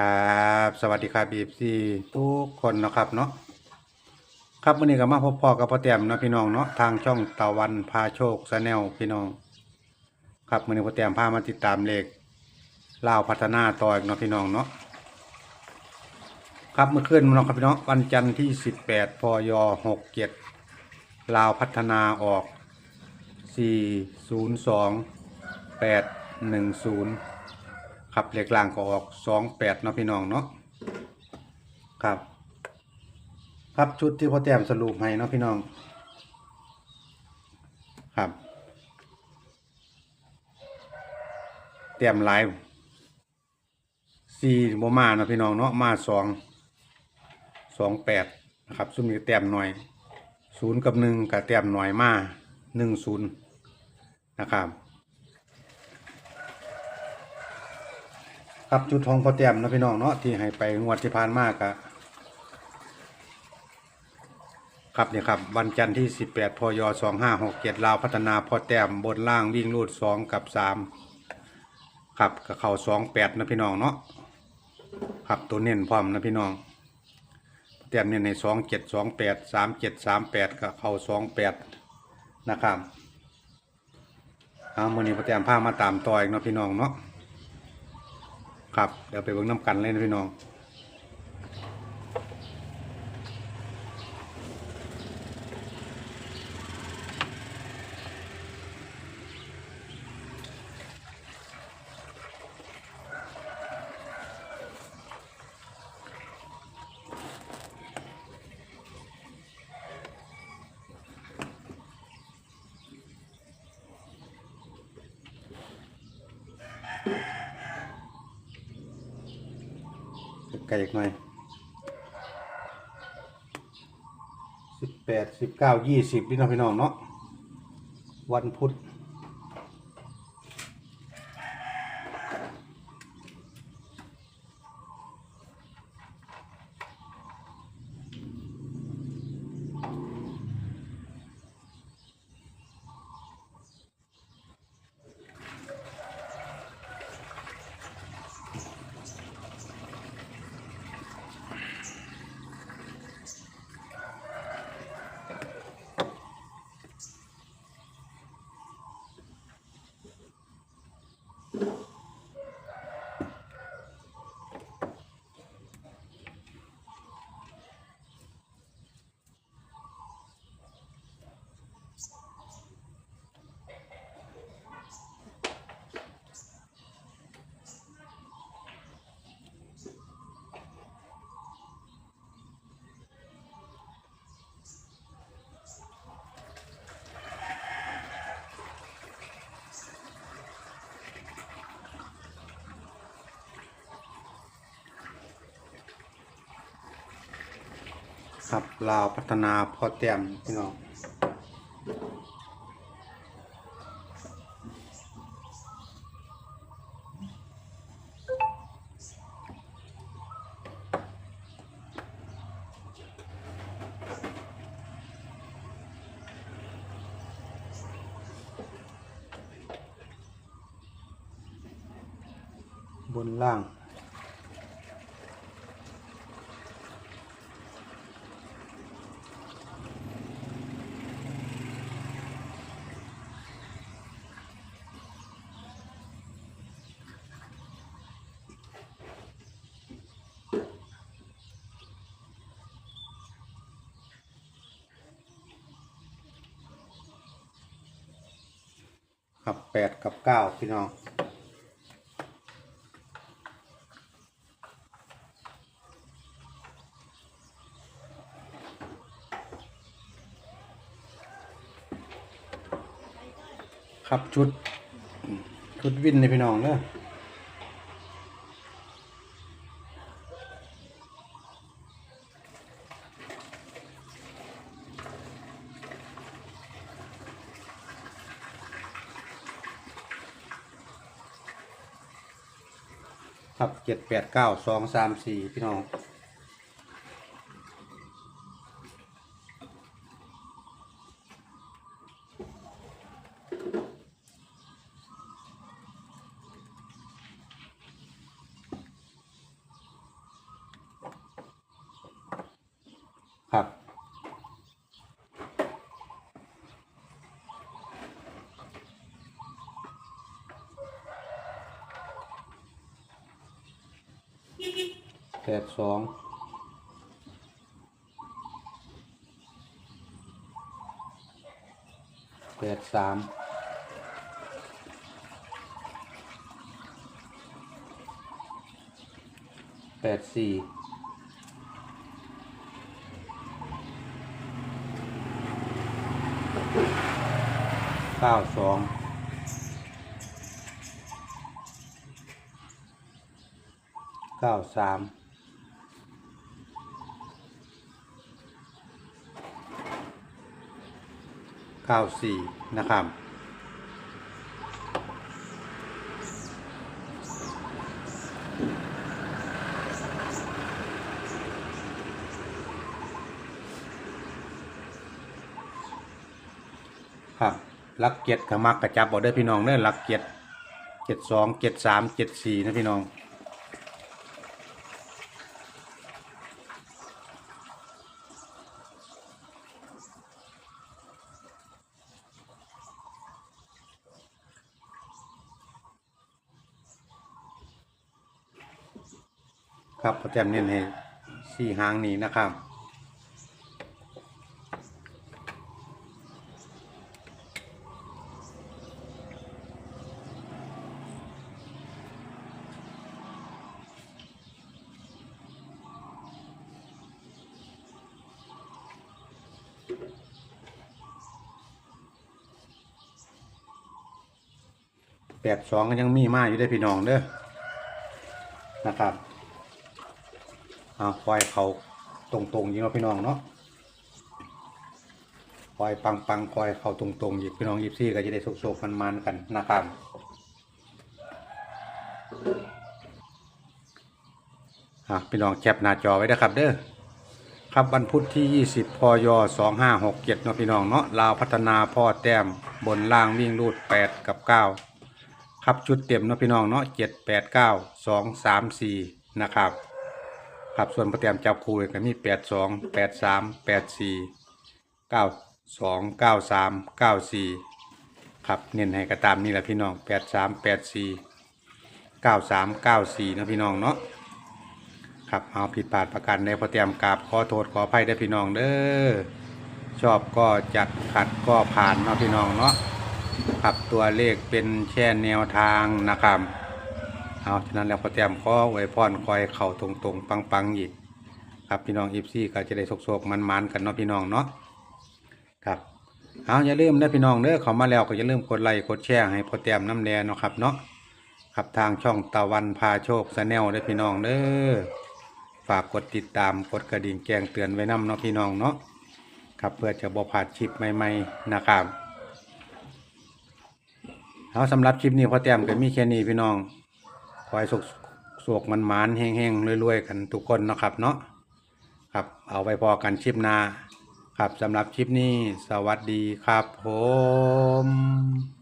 ครับ สวัสดีครับบีบซีทุกคนนะครับเนาะครับวันนี้ก็มาพบพ่อกับพ่อแต้มเนาะพี่น้องเนาะทางช่องตะวันพาโชคชาแนลพี่น้อง ครับวันนี้พ่อแต้มพามาติดตามเลขลาวพัฒนาต่ออีกเนาะพี่น้องเนาะครับเมื่อคืนเนาะครับพี่น้องวันจันทร์ที่18พย67ลาวพัฒนาออก402 810 ครับเลขล่างก็ออกสองแปดเนาะพี่น้องเนาะครับ ครับชุดที่พ่อแต้มสรุปให้เนาะพี่น้องครับแต้มลายสี่โมมาเนาะพี่น้องเนาะมาสองสองแปดนะครับซุ่มนี้แต้มหน่อยศูนย์กับหนึ่งกับแต้มหน่อยมาหนึ่งศูนย์นะครับ ครับจุดทองพอแต้มนะพี่น้องเนาะที่ให้ไปงวดที่ผ่านมากะครับเนี่ยครับวันจันทร์ที่ 18พย2567ลาวพัฒนาพอแต้มบนล่างวิ่งรูด 2 กับ 3 ครับกับเข่า28 นะพี่น้องเนาะครับตัวเน้นพร้อมนะพี่น้องพอแต้มเน้นใน 27 28 37 38 กับเข่า28 นะครับเอามือนี้พอแต้มพามาตามต่ออีกเนาะพี่น้องเนาะ ครับเดี๋ยวไปเบิ่งน้ำกันเลยนะพี่น้อง ลอีกหน่อยสิบแปดสิบเก้ายี่สิบพี่น้องพี่น้องเนาะวันพุธ ครับลาวพัฒนาพอแต้มพี่น้องบนล่าง ครับแปดกับเก้าพี่น้องครับชุดชุดวินในพี่น้องเนอะ ครับเจ็ดแปดเก้าสองสามสี่พี่น้องครับ แปดสองแปดสามแปดสี่เก้าสองเก้าสาม เก้าสี่นะครับ ครับลักเกียรติกับมักกระจับบอกได้อพี่น้องเด้อลักเกียรติเจ็ดสองเจ็ดสามเจ็ดสี่นะพี่น้อง ครับประแจมเน้นให้สี่หางนี้นะครับแปดสองก็ยังมีมาอยู่ได้พี่น้องเด้อนะครับ อาควายเขาตรงๆยิงเราพี่น้องเนาะควายปังปังๆควายเขาตรงๆยิงพี่น้องยิบซี่ก็จะได้สุกๆมันๆกันนะครับอะพี่น้องแคปหน้าจอไว้นะครับเด้อครับวันพุธที่ 20 พย 2567เนาะพี่น้องเนาะลาวพัฒนาพ่อแต้มบนล่างวิ่งรูด 8 กับ 9 ครับชุดเต็มเนาะพี่น้องเนาะ7 8 9 2 3 4 นะครับ ครับส่วนประเตรียมจับคู่ก็มีแปดสองแปดสามแปดสี่เก้าสองเก้าสามเก้าสี่ครับเน้นให้กระตามนี่แหละพี่น้องแปดสามแปดสี่เก้าสามเก้าสี่นะพี่น้องเนาะครับเอาผิดพลาดประกันในพอเตรียมกราบขอโทษขออภัยได้พี่น้องเด้อชอบก็จัดขัดก็ผ่านเนาะพี่น้องเนาะครับตัวเลขเป็นแค่แนวทางนะครับ เอาฉะนั้นแล้วพอเตียมขอไว้พรคอยเข่าตรงๆ ปังๆอีก ครับพี่น้องอีฟซี่ก็จะได้โศกๆมันๆกันเนาะพี่น้องเนาะครับเอาอย่าลืมนะพี่น้องเด้อเขามาแล้วก็อย่าลืมกดไลค์กดแชร์ให้พอเตียมน้ำแดงเนาะครับเนาะครับทางช่องตะวันพาโชคสแนลได้อพี่น้องเด้อฝากกดติดตามกดกระดิ่งแจ้งเตือนไว้นํเนาะพี่น้องเนาะครับเพื่อจะบ่พลาดคลิปใหม่ๆนะครับเอาสำหรับคลิปนี้พอเตียมก็มีแค่นี้พี่น้อง ให้สุกสวกมันมานแห้งๆรวยๆ กันทุกคนนะครับเนาะครับเอาไปพอกันชิปนา ครับสำหรับชิปนี้ สวัสดีครับผม